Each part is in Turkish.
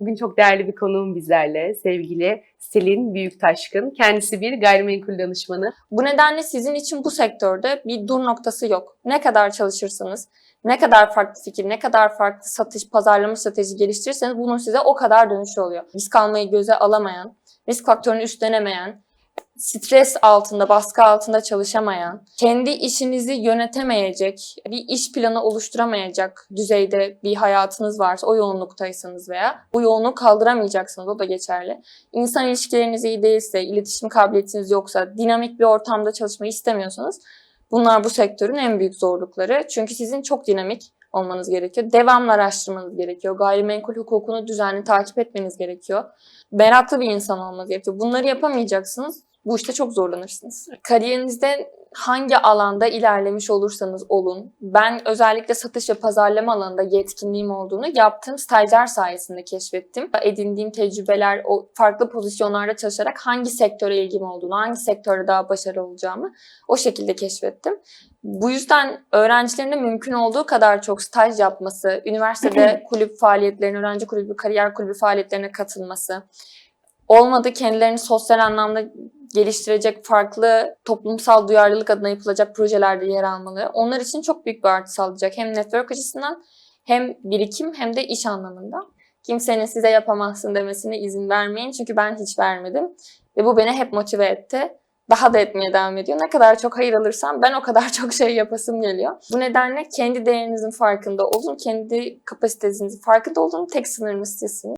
Bugün çok değerli bir konuğum bizlerle. Sevgili Selin Büyüktaşkın. Kendisi bir gayrimenkul danışmanı. Bu nedenle sizin için bu sektörde bir dur noktası yok. Ne kadar çalışırsanız, ne kadar farklı fikir, ne kadar farklı satış, pazarlama strateji geliştirirseniz bunun size o kadar dönüşü oluyor. Risk almayı göze alamayan, risk faktörünü üstlenemeyen, stres altında, baskı altında çalışamayan, kendi işinizi yönetemeyecek, bir iş planı oluşturamayacak düzeyde bir hayatınız varsa, o yoğunluktaysanız veya bu yoğunluğu kaldıramayacaksınız, o da geçerli. İnsan ilişkileriniz iyi değilse, iletişim kabiliyetiniz yoksa, dinamik bir ortamda çalışmayı istemiyorsanız bunlar bu sektörün en büyük zorlukları. Çünkü sizin çok dinamik olmanız gerekiyor. Devamlı araştırmanız gerekiyor. Gayrimenkul hukukunu düzenli takip etmeniz gerekiyor. Meraklı bir insan olmanız gerekiyor. Bunları yapamayacaksınız. Bu işte çok zorlanırsınız. Kariyerinizde hangi alanda ilerlemiş olursanız olun, ben özellikle satış ve pazarlama alanında yetkinliğim olduğunu yaptığım stajyer sayesinde keşfettim. Edindiğim tecrübeler, o farklı pozisyonlarda çalışarak hangi sektöre ilgim olduğunu, hangi sektörde daha başarılı olacağımı o şekilde keşfettim. Bu yüzden öğrencilerin de mümkün olduğu kadar çok staj yapması, üniversitede kulüp faaliyetlerine, öğrenci kulübü, kariyer kulübü faaliyetlerine katılması, olmadı kendilerini sosyal anlamda geliştirecek farklı toplumsal duyarlılık adına yapılacak projelerde yer almalı. Onlar için çok büyük bir artı sağlayacak. Hem network açısından hem birikim hem de iş anlamında. Kimsenin size yapamazsın demesine izin vermeyin. Çünkü ben hiç vermedim. Ve bu beni hep motive etti. Daha da etmeye devam ediyor. Ne kadar çok hayır alırsam ben o kadar çok şey yapasım geliyor. Bu nedenle kendi değerinizin farkında olun. Kendi kapasitenizin farkında olun. Tek sınırınız sizsiniz.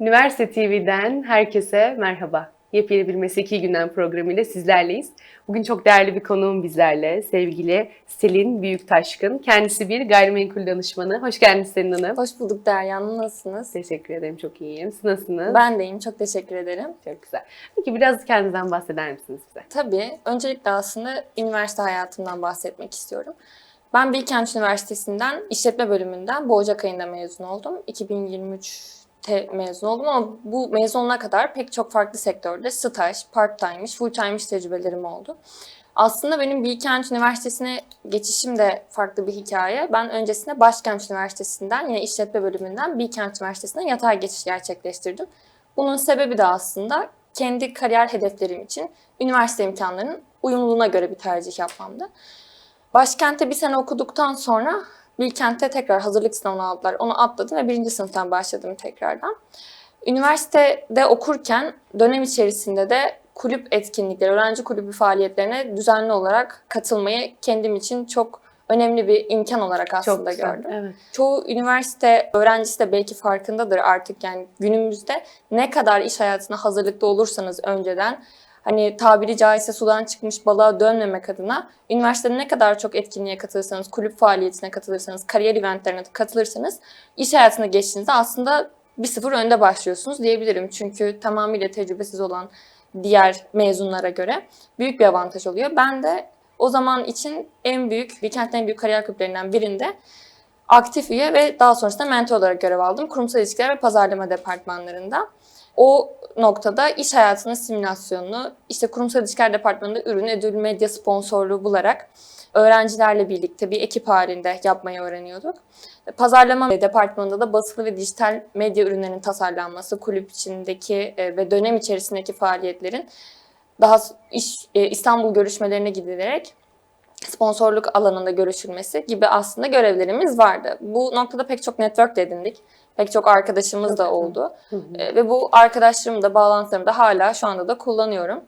Üniversite TV'den herkese merhaba. Yepyeni bir Mesleki Gündem programıyla sizlerleyiz. Bugün çok değerli bir konuğum bizlerle. Sevgili Selin Büyüktaşkın. Kendisi bir gayrimenkul danışmanı. Hoş geldiniz Selin Hanım. Hoş bulduk Derya. Nasılsınız? Teşekkür ederim. Çok iyiyim. Siz nasılsınız? Ben deyim. Çok teşekkür ederim. Çok güzel. Peki biraz kendinizden bahseder misiniz bize? Tabii. Öncelikle aslında üniversite hayatımdan bahsetmek istiyorum. Ben Bilkent Üniversitesi'nden işletme bölümünden bu Ocak ayında mezun oldum. 2023'te mezun oldum ama bu mezunluğa kadar pek çok farklı sektörde staj, part-time iş, full-time iş tecrübelerim oldu. Aslında benim Bilkent Üniversitesi'ne geçişim de farklı bir hikaye. Ben öncesinde Başkent Üniversitesi'nden yine işletme bölümünden Bilkent Üniversitesi'ne yatay geçiş gerçekleştirdim. Bunun sebebi de aslında kendi kariyer hedeflerim için üniversite imkanlarının uyumluluğuna göre bir tercih yapmamdı. Başkent'te bir sene okuduktan sonra Bilkent'te tekrar hazırlık sınavına aldılar. Onu atladım ve birinci sınıftan başladım tekrardan. Üniversitede okurken dönem içerisinde de kulüp etkinlikleri, öğrenci kulübü faaliyetlerine düzenli olarak katılmayı kendim için çok önemli bir imkan olarak aslında güzel. gördüm. Evet. Çoğu üniversite öğrencisi de belki farkındadır artık yani günümüzde ne kadar iş hayatına hazırlıklı olursanız önceden hani tabiri caizse sudan çıkmış balığa dönmemek adına üniversitede ne kadar çok etkinliğe katılırsanız, kulüp faaliyetine katılırsanız, kariyer eventlerine katılırsanız iş hayatına geçtiğinizde aslında bir sıfır önde başlıyorsunuz diyebilirim. Çünkü tamamıyla tecrübesiz olan diğer mezunlara göre büyük bir avantaj oluyor. Ben de o zaman için en büyük, Bilkent'in en büyük kariyer kulüplerinden birinde aktif üye ve daha sonrasında mentor olarak görev aldım. Kurumsal ilişkiler ve pazarlama departmanlarında. O noktada iş hayatının simülasyonunu, işte kurumsal ilişkiler departmanında ürün, ödül, medya sponsorluğu bularak öğrencilerle birlikte bir ekip halinde yapmayı öğreniyorduk. Pazarlama departmanında da basılı ve dijital medya ürünlerinin tasarlanması, kulüp içindeki e, ve dönem içerisindeki faaliyetlerin daha iş, e, İstanbul görüşmelerine gidilerek sponsorluk alanında görüşülmesi gibi aslında görevlerimiz vardı. Bu noktada pek çok network edindik. Pek çok arkadaşımız da oldu. Hı hı. E, Ve bu arkadaşlarımı da bağlantılarımı da hala şu anda da kullanıyorum.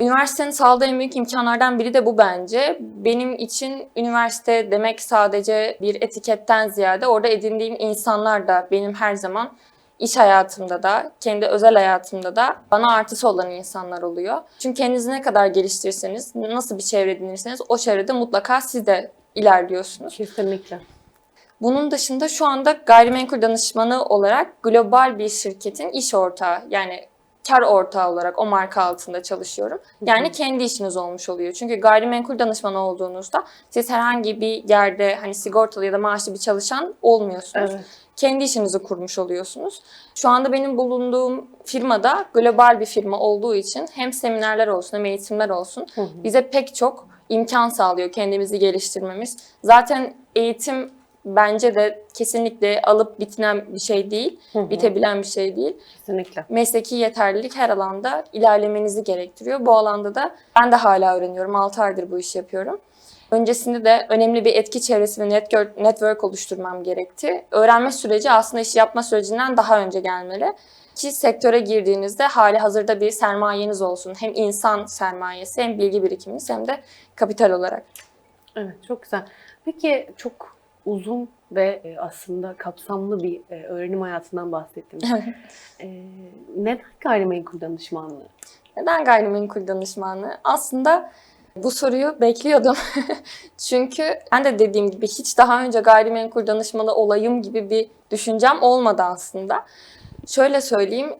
Üniversitenin sağladığı en büyük imkanlardan biri de bu bence. Benim için üniversite demek sadece bir etiketten ziyade orada edindiğim insanlar da benim her zaman iş hayatımda da, kendi özel hayatımda da bana artısı olan insanlar oluyor. Çünkü kendinizi ne kadar geliştirirseniz, nasıl bir çevre edinirseniz o çevrede mutlaka siz de ilerliyorsunuz. Kesinlikle. Bunun dışında şu anda gayrimenkul danışmanı olarak global bir şirketin iş ortağı yani kar ortağı olarak o marka altında çalışıyorum. Yani kendi işiniz olmuş oluyor. Çünkü gayrimenkul danışmanı olduğunuzda siz herhangi bir yerde hani sigortalı ya da maaşlı bir çalışan olmuyorsunuz. Evet. kendi işinizi kurmuş oluyorsunuz. Şu anda benim bulunduğum firmada global bir firma olduğu için hem seminerler olsun hem eğitimler olsun bize pek çok imkan sağlıyor kendimizi geliştirmemiz. Zaten eğitim bence de kesinlikle alıp bitiren bir şey değil, Hı hı. bitebilen bir şey değil. Kesinlikle. Mesleki yeterlilik her alanda ilerlemenizi gerektiriyor. Bu alanda da ben de hala öğreniyorum. 6 aydır bu işi yapıyorum. Öncesinde de önemli bir etki çevresi ve network oluşturmam gerekti. Öğrenme süreci aslında iş yapma sürecinden daha önce gelmeli. Ki sektöre girdiğinizde hali hazırda bir sermayeniz olsun. Hem insan sermayesi hem bilgi birikiminiz hem de kapital olarak. Evet çok güzel. Peki çok uzun ve e, aslında kapsamlı bir e, öğrenim hayatından bahsettiniz. E, neden gayrimenkul danışmanlığı? Neden gayrimenkul danışmanlığı? Aslında bu soruyu bekliyordum. Çünkü ben de dediğim gibi hiç daha önce gayrimenkul danışmanı olayım gibi bir düşüncem olmadı aslında. Şöyle söyleyeyim,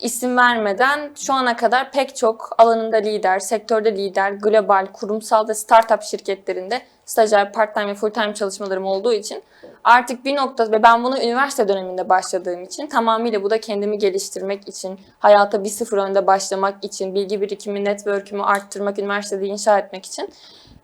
isim vermeden şu ana kadar pek çok alanında lider, sektörde lider, global, kurumsal ve startup şirketlerinde stajyer, part-time ve full-time çalışmalarım olduğu için artık bir nokta ve ben bunu üniversite döneminde başladığım için tamamıyla bu da kendimi geliştirmek için, hayata bir sıfır önde başlamak için, bilgi birikimi, network'ümü arttırmak, üniversitede inşa etmek için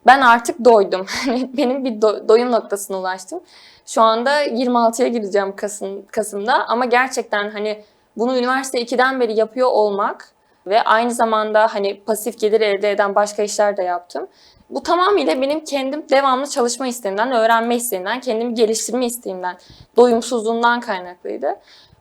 ben artık doydum. Benim bir do- doyum noktasına ulaştım. Şu anda 26'ya gireceğim Kasım, Kasım'da ama gerçekten hani bunu üniversite 2'den beri yapıyor olmak ve aynı zamanda hani pasif gelir elde eden başka işler de yaptım. Bu tamamıyla benim kendim devamlı çalışma isteğimden, öğrenme isteğimden, kendimi geliştirme isteğimden, doyumsuzluğumdan kaynaklıydı.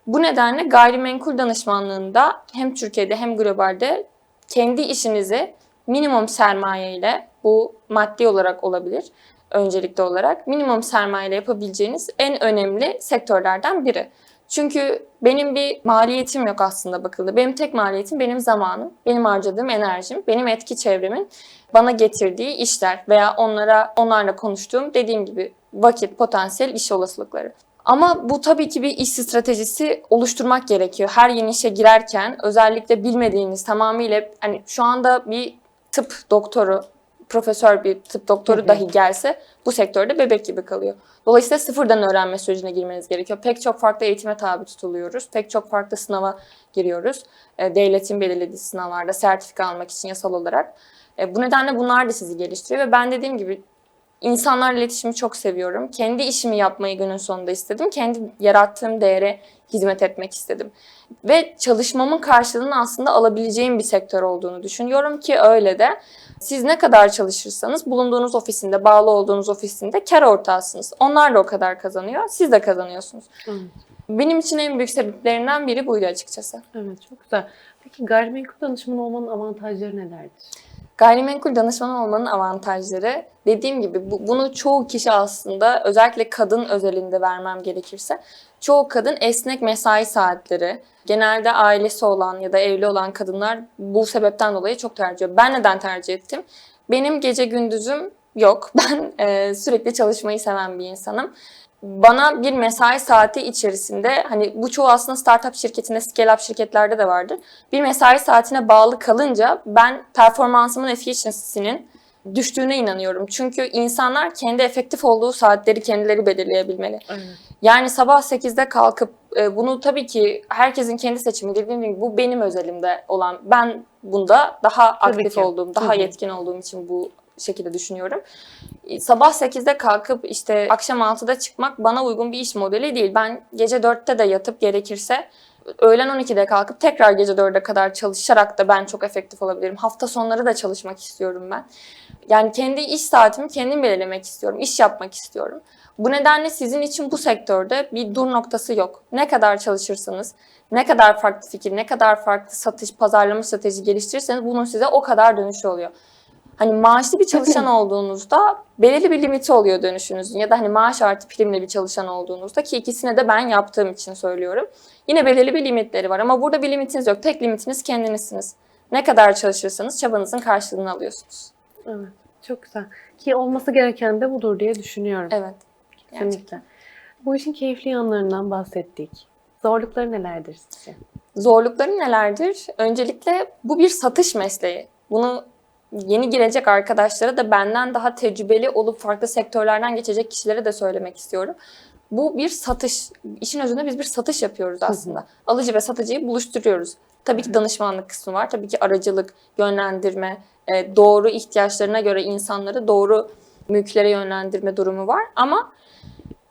Bu nedenle gayrimenkul danışmanlığında hem Türkiye'de hem globalde kendi işinizi minimum sermaye ile bu maddi olarak olabilir öncelikli olarak minimum sermaye ile yapabileceğiniz en önemli sektörlerden biri. Çünkü benim bir maliyetim yok aslında bakıldı. Benim tek maliyetim benim zamanım, benim harcadığım enerjim, benim etki çevremin bana getirdiği işler veya onlara onlarla konuştuğum dediğim gibi vakit, potansiyel iş olasılıkları. Ama bu tabii ki bir iş stratejisi oluşturmak gerekiyor. Her yeni işe girerken özellikle bilmediğiniz tamamıyla hani şu anda bir tıp doktoru, profesör bir tıp doktoru Hı hı. dahi gelse bu sektörde bebek gibi kalıyor. Dolayısıyla sıfırdan öğrenme sürecine girmeniz gerekiyor. Pek çok farklı eğitime tabi tutuluyoruz. Pek çok farklı sınava giriyoruz. E, devletin belirlediği sınavlarda sertifika almak için yasal olarak. E, bu nedenle bunlar da sizi geliştiriyor ve ben dediğim gibi insanlarla iletişimi çok seviyorum. Kendi işimi yapmayı günün sonunda istedim. Kendi yarattığım değere hizmet etmek istedim. Ve çalışmamın karşılığını aslında alabileceğim bir sektör olduğunu düşünüyorum ki öyle de. Siz ne kadar çalışırsanız bulunduğunuz ofisinde, bağlı olduğunuz ofisinde kar ortağısınız. Onlar da o kadar kazanıyor, siz de kazanıyorsunuz. Evet. Benim için en büyük sebeplerinden biri buydu açıkçası. Evet çok güzel. Peki gayrimenkul danışmanı olmanın avantajları nelerdir? Gayrimenkul danışmanı olmanın avantajları dediğim gibi bu- bunu çoğu kişi aslında özellikle kadın özelinde vermem gerekirse çoğu kadın esnek mesai saatleri genelde ailesi olan ya da evli olan kadınlar bu sebepten dolayı çok tercih ediyor. Ben neden tercih ettim? Benim gece gündüzüm yok. Ben e, sürekli çalışmayı seven bir insanım. Bana bir mesai saati içerisinde hani bu çoğu aslında startup şirketinde, scale up şirketlerde de vardır bir mesai saatine bağlı kalınca ben performansımın efficiency'sinin düştüğüne inanıyorum. Çünkü insanlar kendi efektif olduğu saatleri kendileri belirleyebilmeli. Evet. Yani sabah 8'de kalkıp e, bunu tabii ki herkesin kendi seçimi dediğim gibi bu benim özelimde olan ben bunda daha Tabii aktif ki. olduğum, daha Hı hı. yetkin olduğum için bu şekilde düşünüyorum. E, Sabah 8'de kalkıp işte akşam 6'da çıkmak bana uygun bir iş modeli değil. Ben gece 4'te de yatıp gerekirse öğlen 12'de kalkıp tekrar gece 4'e kadar çalışarak da ben çok efektif olabilirim. Hafta sonları da çalışmak istiyorum ben. Yani kendi iş saatimi kendim belirlemek istiyorum. İş yapmak istiyorum. Bu nedenle sizin için bu sektörde bir dur noktası yok. Ne kadar çalışırsanız, ne kadar farklı fikir, ne kadar farklı satış, pazarlama strateji geliştirirseniz bunun size o kadar dönüşü oluyor. Hani maaşlı bir çalışan olduğunuzda belirli bir limiti oluyor dönüşünüzün ya da hani maaş artı primli bir çalışan olduğunuzda ki ikisine de ben yaptığım için söylüyorum. Yine belirli bir limitleri var ama burada bir limitiniz yok. Tek limitiniz kendinizsiniz. Ne kadar çalışırsanız çabanızın karşılığını alıyorsunuz. Evet. Çok güzel. Ki olması gereken de budur diye düşünüyorum. Evet. Kesinlikle. Bu işin keyifli yanlarından bahsettik. Zorlukları nelerdir sizce? Zorlukları nelerdir? Öncelikle bu bir satış mesleği. Bunu yeni girecek arkadaşlara da benden daha tecrübeli olup farklı sektörlerden geçecek kişilere de söylemek istiyorum. Bu bir satış. İşin özünde biz bir satış yapıyoruz aslında. Alıcı ve satıcıyı buluşturuyoruz. Tabii ki danışmanlık kısmı var. Tabii ki aracılık, yönlendirme, e, doğru ihtiyaçlarına göre insanları doğru mülklere yönlendirme durumu var. Ama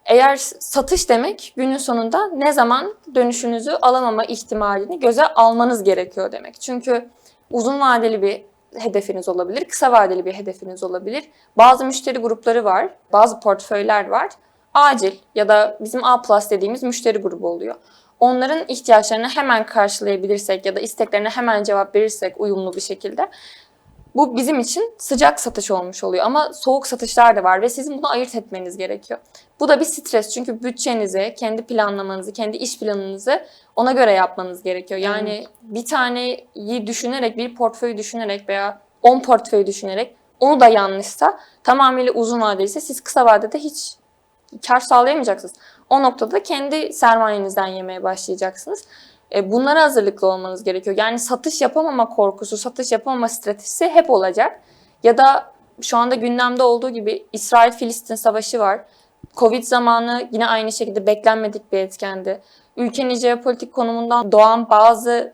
eğer satış demek günün sonunda ne zaman dönüşünüzü alamama ihtimalini göze almanız gerekiyor demek. Çünkü uzun vadeli bir hedefiniz olabilir, kısa vadeli bir hedefiniz olabilir. Bazı müşteri grupları var, bazı portföyler var. Acil ya da bizim A plus dediğimiz müşteri grubu oluyor. Onların ihtiyaçlarını hemen karşılayabilirsek ya da isteklerine hemen cevap verirsek uyumlu bir şekilde bu bizim için sıcak satış olmuş oluyor ama soğuk satışlar da var ve sizin bunu ayırt etmeniz gerekiyor. Bu da bir stres çünkü bütçenizi, kendi planlamanızı, kendi iş planınızı ona göre yapmanız gerekiyor. Yani bir taneyi düşünerek, bir portföyü düşünerek veya 10 portföyü düşünerek onu da yanlışsa tamamıyla uzun vadeliyse siz kısa vadede hiç kar sağlayamayacaksınız. O noktada da kendi sermayenizden yemeye başlayacaksınız. E, bunlara hazırlıklı olmanız gerekiyor. Yani satış yapamama korkusu, satış yapamama stratejisi hep olacak. Ya da şu anda gündemde olduğu gibi İsrail-Filistin savaşı var. Covid zamanı yine aynı şekilde beklenmedik bir etkendi. Ülkenin jeopolitik konumundan doğan bazı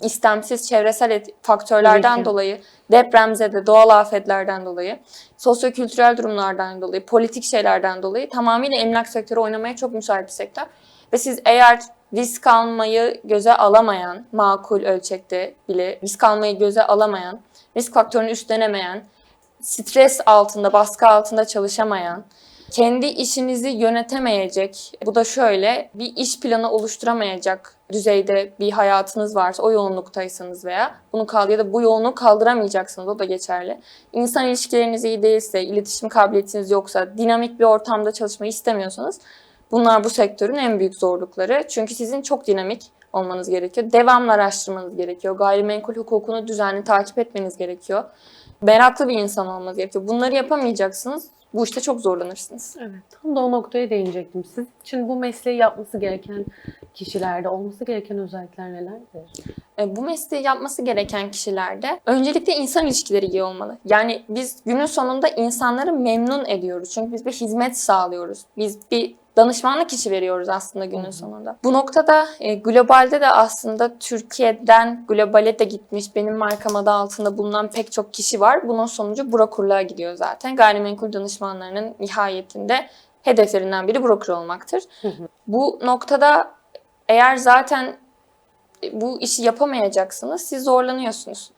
istemsiz çevresel faktörlerden ki. dolayı, depremzede, doğal afetlerden dolayı, sosyokültürel durumlardan dolayı, politik şeylerden dolayı tamamıyla emlak sektörü oynamaya çok müsait bir sektör. Ve siz eğer risk almayı göze alamayan, makul ölçekte bile risk almayı göze alamayan, risk faktörünü üstlenemeyen, stres altında, baskı altında çalışamayan, kendi işinizi yönetemeyecek, bu da şöyle bir iş planı oluşturamayacak düzeyde bir hayatınız varsa, o yoğunluktaysanız veya bunu kaldı ya da bu yoğunluğu kaldıramayacaksınız, o da geçerli. İnsan ilişkileriniz iyi değilse, iletişim kabiliyetiniz yoksa, dinamik bir ortamda çalışmayı istemiyorsanız bunlar bu sektörün en büyük zorlukları. Çünkü sizin çok dinamik olmanız gerekiyor. Devamlı araştırmanız gerekiyor. Gayrimenkul hukukunu düzenli takip etmeniz gerekiyor. Meraklı bir insan olmanız gerekiyor. Bunları yapamayacaksınız. Bu işte çok zorlanırsınız. Evet, tam da o noktaya değinecektim. Siz için bu mesleği yapması gereken kişilerde olması gereken özellikler nelerdir? E, Bu mesleği yapması gereken kişilerde öncelikle insan ilişkileri iyi olmalı. Yani biz günün sonunda insanları memnun ediyoruz. Çünkü biz bir hizmet sağlıyoruz. Biz bir danışmanlık işi veriyoruz aslında günün sonunda. Bu noktada e, globalde de aslında Türkiye'den globale de gitmiş benim markam adı altında bulunan pek çok kişi var. Bunun sonucu brokerlığa gidiyor zaten. Gayrimenkul danışmanlarının nihayetinde hedeflerinden biri broker olmaktır. Bu noktada eğer zaten bu işi yapamayacaksınız, siz zorlanıyorsunuz.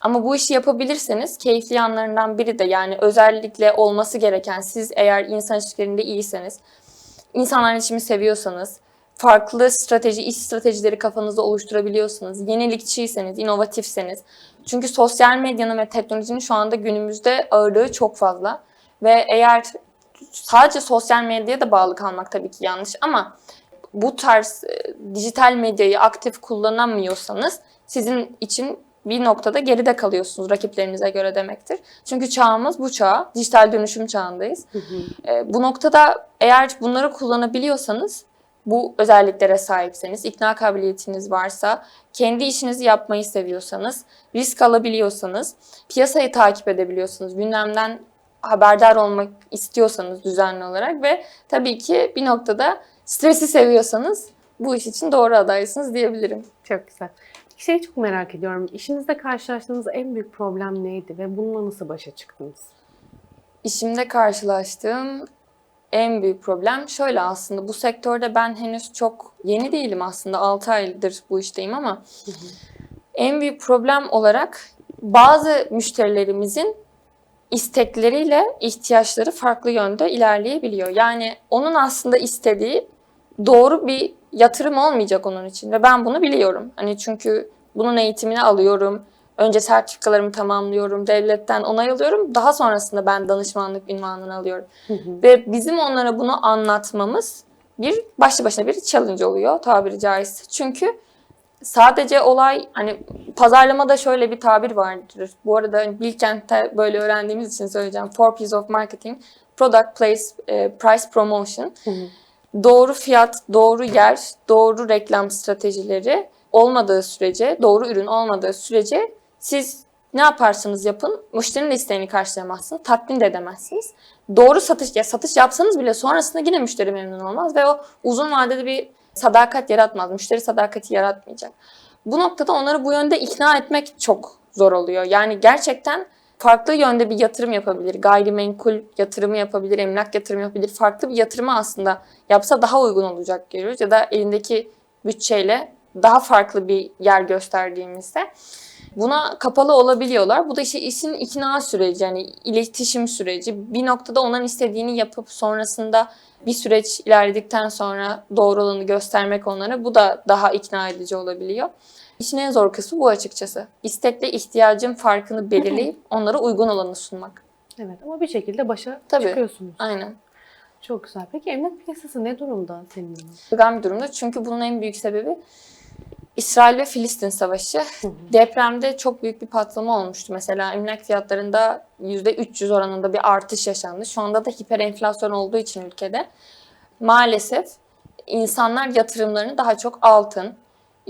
Ama bu işi yapabilirseniz keyifli yanlarından biri de yani özellikle olması gereken siz eğer insan ilişkilerinde iyiyseniz, insanlar iletişimi seviyorsanız, farklı strateji, iş stratejileri kafanızda oluşturabiliyorsanız, yenilikçiyseniz, inovatifseniz. Çünkü sosyal medyanın ve teknolojinin şu anda günümüzde ağırlığı çok fazla. Ve eğer sadece sosyal medyaya da bağlı kalmak tabii ki yanlış ama bu tarz e, dijital medyayı aktif kullanamıyorsanız sizin için bir noktada geride kalıyorsunuz rakiplerinize göre demektir. Çünkü çağımız bu çağ, dijital dönüşüm çağındayız. E, bu noktada eğer bunları kullanabiliyorsanız, bu özelliklere sahipseniz, ikna kabiliyetiniz varsa, kendi işinizi yapmayı seviyorsanız, risk alabiliyorsanız, piyasayı takip edebiliyorsanız, gündemden haberdar olmak istiyorsanız düzenli olarak ve tabii ki bir noktada stresi seviyorsanız bu iş için doğru adaysınız diyebilirim. Çok güzel. Şeyi çok merak ediyorum. İşinizde karşılaştığınız en büyük problem neydi ve bununla nasıl başa çıktınız? İşimde karşılaştığım en büyük problem şöyle aslında bu sektörde ben henüz çok yeni değilim aslında 6 aydır bu işteyim ama en büyük problem olarak bazı müşterilerimizin istekleriyle ihtiyaçları farklı yönde ilerleyebiliyor. Yani onun aslında istediği doğru bir yatırım olmayacak onun için ve ben bunu biliyorum. Hani çünkü bunun eğitimini alıyorum. Önce sertifikalarımı tamamlıyorum, devletten onay alıyorum. Daha sonrasında ben danışmanlık ünvanını alıyorum. Ve bizim onlara bunu anlatmamız bir başlı başına bir challenge oluyor tabiri caizse. Çünkü sadece olay hani pazarlamada şöyle bir tabir vardır. Bu arada Bilkent'te böyle öğrendiğimiz için söyleyeceğim. Four P's of Marketing. Product, Place, e, Price, Promotion. Doğru fiyat, doğru yer, doğru reklam stratejileri olmadığı sürece, doğru ürün olmadığı sürece siz Ne yaparsanız yapın, müşterinin isteğini karşılayamazsınız, tatmin de edemezsiniz. Doğru satış, ya satış yapsanız bile sonrasında yine müşteri memnun olmaz ve o uzun vadede bir sadakat yaratmaz. Müşteri sadakati yaratmayacak. Bu noktada onları bu yönde ikna etmek çok zor oluyor. Yani gerçekten farklı yönde bir yatırım yapabilir. Gayrimenkul yatırımı yapabilir, emlak yatırımı yapabilir. Farklı bir yatırımı aslında yapsa daha uygun olacak görüyoruz. Ya da elindeki bütçeyle daha farklı bir yer gösterdiğimizde buna kapalı olabiliyorlar. Bu da işte işin ikna süreci yani iletişim süreci. Bir noktada onların istediğini yapıp sonrasında bir süreç ilerledikten sonra doğru olanı göstermek onlara bu da daha ikna edici olabiliyor. İşin en zor kısmı bu açıkçası. İstekle ihtiyacın farkını belirleyip onlara uygun olanı sunmak. Evet ama bir şekilde başa Tabii. çıkıyorsunuz. Aynen. Çok güzel. Peki emlak piyasası ne durumda senin? Kırılgan bir durumda. Çünkü bunun en büyük sebebi İsrail ve Filistin savaşı. Depremde çok büyük bir patlama olmuştu. Mesela emlak fiyatlarında %300 oranında bir artış yaşandı. Şu anda da hiper enflasyon olduğu için ülkede maalesef insanlar yatırımlarını daha çok altın,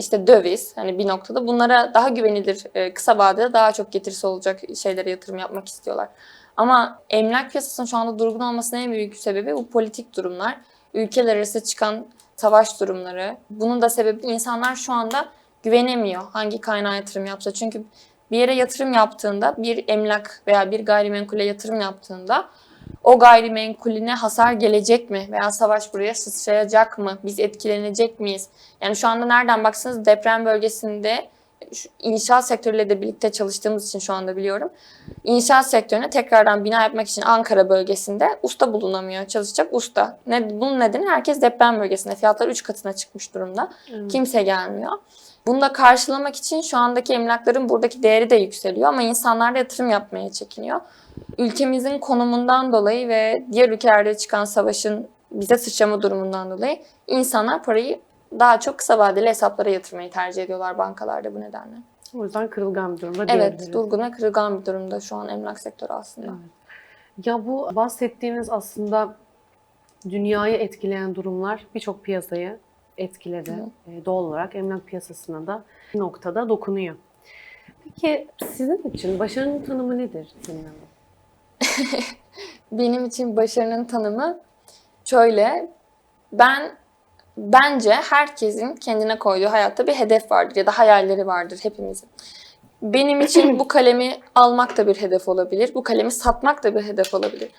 işte döviz hani bir noktada bunlara daha güvenilir e, kısa vadede daha çok getirisi olacak şeylere yatırım yapmak istiyorlar. Ama emlak piyasasının şu anda durgun olmasının en büyük sebebi bu politik durumlar. Ülkeler arası çıkan savaş durumları. Bunun da sebebi insanlar şu anda güvenemiyor hangi kaynağa yatırım yapsa. Çünkü bir yere yatırım yaptığında bir emlak veya bir gayrimenkule yatırım yaptığında o gayrimenkulüne hasar gelecek mi? Veya savaş buraya sıçrayacak mı? Biz etkilenecek miyiz? Yani şu anda nereden baksanız deprem bölgesinde şu inşaat sektörüyle de birlikte çalıştığımız için şu anda biliyorum. İnşaat sektörüne tekrardan bina yapmak için Ankara bölgesinde usta bulunamıyor. Çalışacak usta. Ne, bunun nedeni herkes deprem bölgesinde. Fiyatlar 3 katına çıkmış durumda. Evet. Kimse gelmiyor. Bunu da karşılamak için şu andaki emlakların buradaki değeri de yükseliyor ama insanlar da yatırım yapmaya çekiniyor. Ülkemizin konumundan dolayı ve diğer ülkelerde çıkan savaşın bize sıçrama durumundan dolayı insanlar parayı daha çok kısa vadeli hesaplara yatırmayı tercih ediyorlar bankalarda bu nedenle. O yüzden kırılgan bir durumda Evet, diyebiliriz. durgun ve kırılgan bir durumda şu an emlak sektörü aslında. Evet. Ya bu bahsettiğiniz aslında dünyayı etkileyen durumlar birçok piyasayı etkiledi. Ee, Doğal olarak emlak piyasasına da bir noktada dokunuyor. Peki sizin için başarının tanımı nedir Hanım? Benim için başarının tanımı şöyle. Ben bence herkesin kendine koyduğu hayatta bir hedef vardır ya da hayalleri vardır hepimizin. Benim için bu kalemi almak da bir hedef olabilir. Bu kalemi satmak da bir hedef olabilir.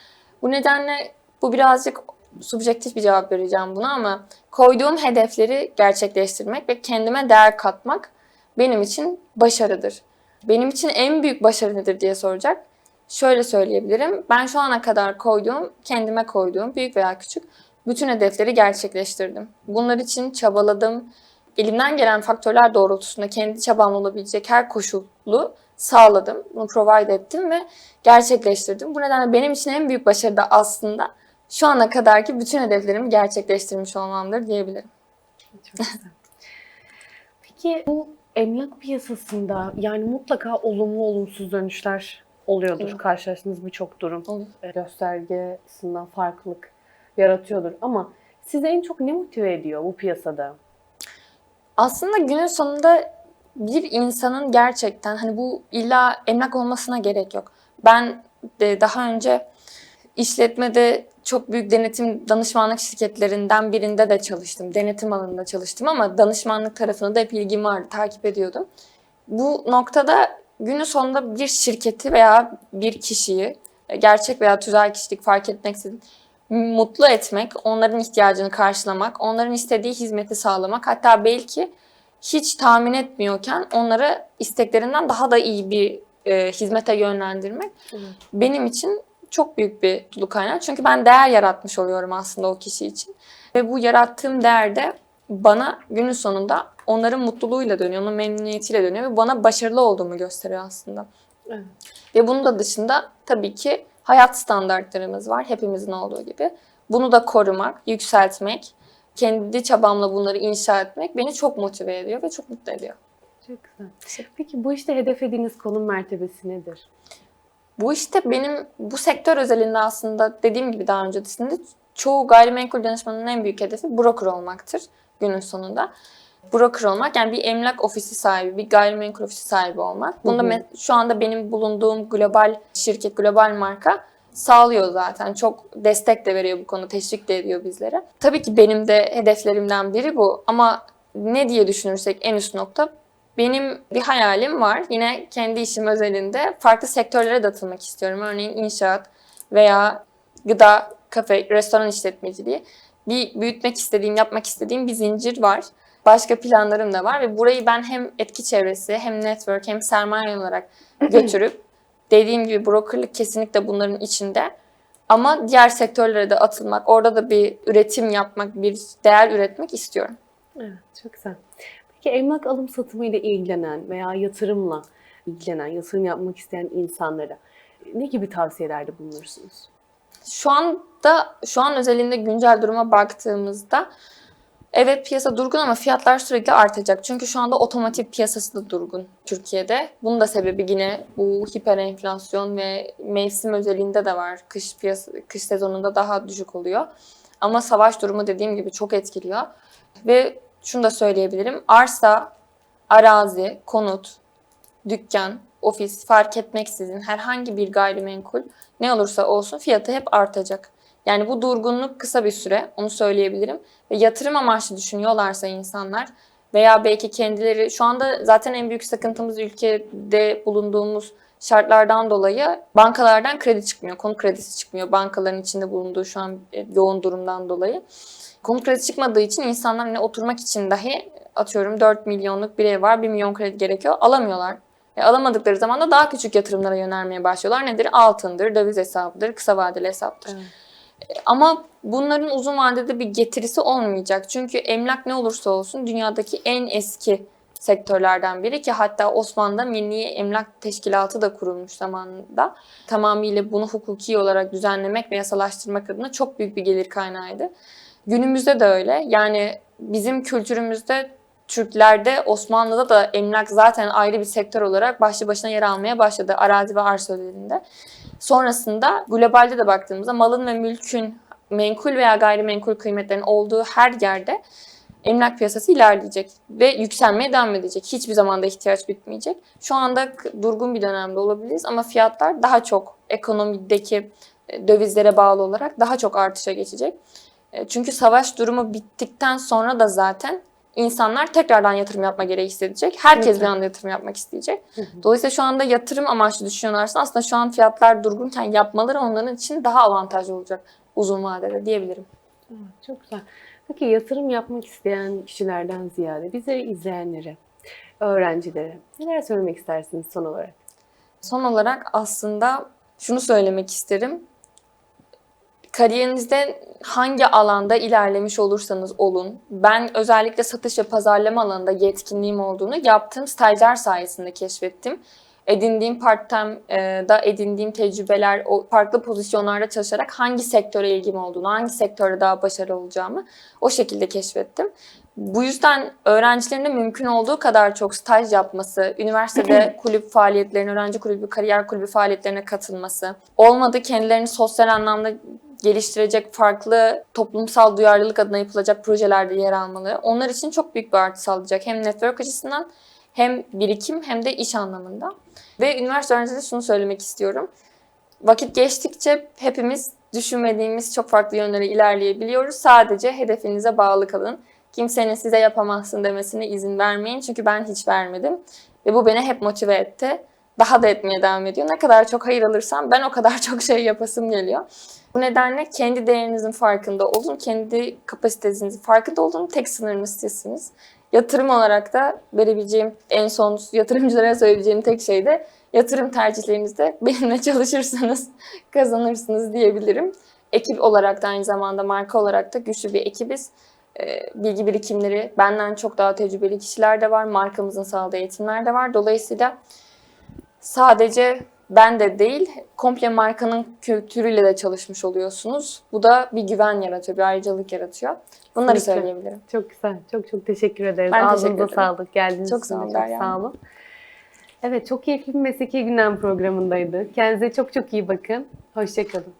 Bu nedenle bu birazcık subjektif bir cevap vereceğim buna ama koyduğum hedefleri gerçekleştirmek ve kendime değer katmak benim için başarıdır. Benim için en büyük başarı nedir diye soracak. Şöyle söyleyebilirim. Ben şu ana kadar koyduğum, kendime koyduğum büyük veya küçük bütün hedefleri gerçekleştirdim. Bunlar için çabaladım. Elimden gelen faktörler doğrultusunda kendi çabamla olabilecek her koşulu sağladım. Bunu provide ettim ve gerçekleştirdim. Bu nedenle benim için en büyük başarı da aslında şu ana kadarki bütün hedeflerimi gerçekleştirmiş olmamdır diyebilirim. Peki bu emlak piyasasında yani mutlaka olumlu olumsuz dönüşler oluyordur. Evet. Karşılaştığınız birçok durum Olur. e, gösterge açısından farklılık yaratıyordur. Ama sizi en çok ne motive ediyor bu piyasada? Aslında günün sonunda bir insanın gerçekten hani bu illa emlak olmasına gerek yok. Ben de daha önce işletmede çok büyük denetim danışmanlık şirketlerinden birinde de çalıştım. Denetim alanında çalıştım ama danışmanlık tarafına da hep ilgim vardı, takip ediyordum. Bu noktada günün sonunda bir şirketi veya bir kişiyi gerçek veya tüzel kişilik fark etmeksizin mutlu etmek, onların ihtiyacını karşılamak, onların istediği hizmeti sağlamak, hatta belki hiç tahmin etmiyorken onları isteklerinden daha da iyi bir e, hizmete yönlendirmek benim için çok büyük bir tutku kaynağı. Çünkü ben değer yaratmış oluyorum aslında o kişi için. Ve bu yarattığım değer de bana günün sonunda onların mutluluğuyla dönüyor, onun memnuniyetiyle dönüyor ve bana başarılı olduğumu gösteriyor aslında. Evet. Ve bunun da dışında tabii ki hayat standartlarımız var hepimizin olduğu gibi. Bunu da korumak, yükseltmek, kendi çabamla bunları inşa etmek beni çok motive ediyor ve çok mutlu ediyor. Çok güzel. Peki bu işte hedeflediğiniz konum mertebesi nedir? Bu işte benim bu sektör özelinde aslında dediğim gibi daha öncesinde çoğu gayrimenkul danışmanının en büyük hedefi broker olmaktır günün sonunda. Broker olmak yani bir emlak ofisi sahibi, bir gayrimenkul ofisi sahibi olmak. Bunda Hı şu anda benim bulunduğum global şirket, global marka sağlıyor zaten. Çok destek de veriyor bu konuda, teşvik de ediyor bizlere. Tabii ki benim de hedeflerimden biri bu ama ne diye düşünürsek en üst nokta benim bir hayalim var. Yine kendi işim özelinde farklı sektörlere de atılmak istiyorum. Örneğin inşaat veya gıda, kafe, restoran işletmeciliği. Bir büyütmek istediğim, yapmak istediğim bir zincir var. Başka planlarım da var ve burayı ben hem etki çevresi, hem network, hem sermaye olarak götürüp dediğim gibi brokerlık kesinlikle bunların içinde. Ama diğer sektörlere de atılmak, orada da bir üretim yapmak, bir değer üretmek istiyorum. Evet, çok güzel. Peki emlak alım satımı ile ilgilenen veya yatırımla ilgilenen, yatırım yapmak isteyen insanlara ne gibi tavsiyelerde bulunursunuz? Şu anda, şu an özelinde güncel duruma baktığımızda evet piyasa durgun ama fiyatlar sürekli artacak. Çünkü şu anda otomotiv piyasası da durgun Türkiye'de. Bunun da sebebi yine bu hiper enflasyon ve mevsim özelinde de var. Kış piyasa, kış sezonunda daha düşük oluyor. Ama savaş durumu dediğim gibi çok etkiliyor. Ve şunu da söyleyebilirim. Arsa, arazi, konut, dükkan, ofis fark etmeksizin herhangi bir gayrimenkul ne olursa olsun fiyatı hep artacak. Yani bu durgunluk kısa bir süre, onu söyleyebilirim. Ve yatırım amaçlı düşünüyorlarsa insanlar veya belki kendileri şu anda zaten en büyük sıkıntımız ülkede bulunduğumuz şartlardan dolayı bankalardan kredi çıkmıyor. Konut kredisi çıkmıyor bankaların içinde bulunduğu şu an e, yoğun durumdan dolayı. Konut kredisi çıkmadığı için insanlar hani oturmak için dahi atıyorum 4 milyonluk bir ev var 1 milyon kredi gerekiyor alamıyorlar. E, alamadıkları zaman da daha küçük yatırımlara yönelmeye başlıyorlar. Nedir? Altındır, döviz hesabıdır, kısa vadeli hesaptır. Ama bunların uzun vadede bir getirisi olmayacak. Çünkü emlak ne olursa olsun dünyadaki en eski sektörlerden biri ki hatta Osmanlı'da Milli Emlak Teşkilatı da kurulmuş zamanında. Tamamıyla bunu hukuki olarak düzenlemek ve yasalaştırmak adına çok büyük bir gelir kaynağıydı. Günümüzde de öyle. Yani bizim kültürümüzde Türklerde, Osmanlı'da da emlak zaten ayrı bir sektör olarak başlı başına yer almaya başladı arazi ve arsa özelinde. Sonrasında globalde de baktığımızda malın ve mülkün menkul veya gayrimenkul kıymetlerin olduğu her yerde emlak piyasası ilerleyecek ve yükselmeye devam edecek. Hiçbir zaman da ihtiyaç bitmeyecek. Şu anda durgun bir dönemde olabiliriz ama fiyatlar daha çok ekonomideki e, dövizlere bağlı olarak daha çok artışa geçecek. E, Çünkü savaş durumu bittikten sonra da zaten insanlar tekrardan yatırım yapma gereği hissedecek. Herkes Evet. bir anda yatırım yapmak isteyecek. Dolayısıyla şu anda yatırım amaçlı düşünüyorlarsa aslında şu an fiyatlar durgunken yapmaları onların için daha avantajlı olacak uzun vadede diyebilirim. Çok güzel. Peki yatırım yapmak isteyen kişilerden ziyade bizleri izleyenlere, öğrencilere neler söylemek istersiniz son olarak? Son olarak aslında şunu söylemek isterim. Kariyerinizde hangi alanda ilerlemiş olursanız olun, ben özellikle satış ve pazarlama alanında yetkinliğim olduğunu yaptığım stajyer sayesinde keşfettim. Edindiğim part-time'da edindiğim tecrübeler, o farklı pozisyonlarda çalışarak hangi sektöre ilgim olduğunu, hangi sektörde daha başarılı olacağımı o şekilde keşfettim. Bu yüzden öğrencilerin de mümkün olduğu kadar çok staj yapması, üniversitede kulüp faaliyetlerine, öğrenci kulübü, kariyer kulübü faaliyetlerine katılması, olmadı kendilerini sosyal anlamda geliştirecek farklı toplumsal duyarlılık adına yapılacak projelerde yer almaları onlar için çok büyük bir artı sağlayacak. Hem network açısından hem birikim hem de iş anlamında. Ve üniversite öğrencilerine şunu söylemek istiyorum. Vakit geçtikçe hepimiz düşünmediğimiz çok farklı yönlere ilerleyebiliyoruz. Sadece hedefinize bağlı kalın. Kimsenin size yapamazsın demesine izin vermeyin. Çünkü ben hiç vermedim. Ve bu beni hep motive etti. Daha da etmeye devam ediyor. Ne kadar çok hayır alırsam ben o kadar çok şey yapasım geliyor. Bu nedenle kendi değerinizin farkında olun. Kendi kapasitenizin farkında olun. Tek sınırınız sizsiniz. Yatırım olarak da verebileceğim en son yatırımcılara söyleyeceğim tek şey de yatırım tercihlerinizde benimle çalışırsanız kazanırsınız diyebilirim. Ekip olarak da aynı zamanda marka olarak da güçlü bir ekibiz. Ee, Bilgi birikimleri benden çok daha tecrübeli kişiler de var. Markamızın sağladığı eğitimler de var. Dolayısıyla sadece ben de değil, komple markanın kültürüyle de çalışmış oluyorsunuz. Bu da bir güven yaratıyor, bir ayrıcalık yaratıyor. Bunları Kesinlikle. söyleyebilirim. Çok güzel. Çok çok teşekkür ederiz. Ben teşekkür Ağzınıza ederim. sağlık. Geldiğiniz Çok için çok Derya sağ olun. Evet, çok keyifli bir Mesleki Gündem programındaydı. Kendinize çok çok iyi bakın. Hoşçakalın.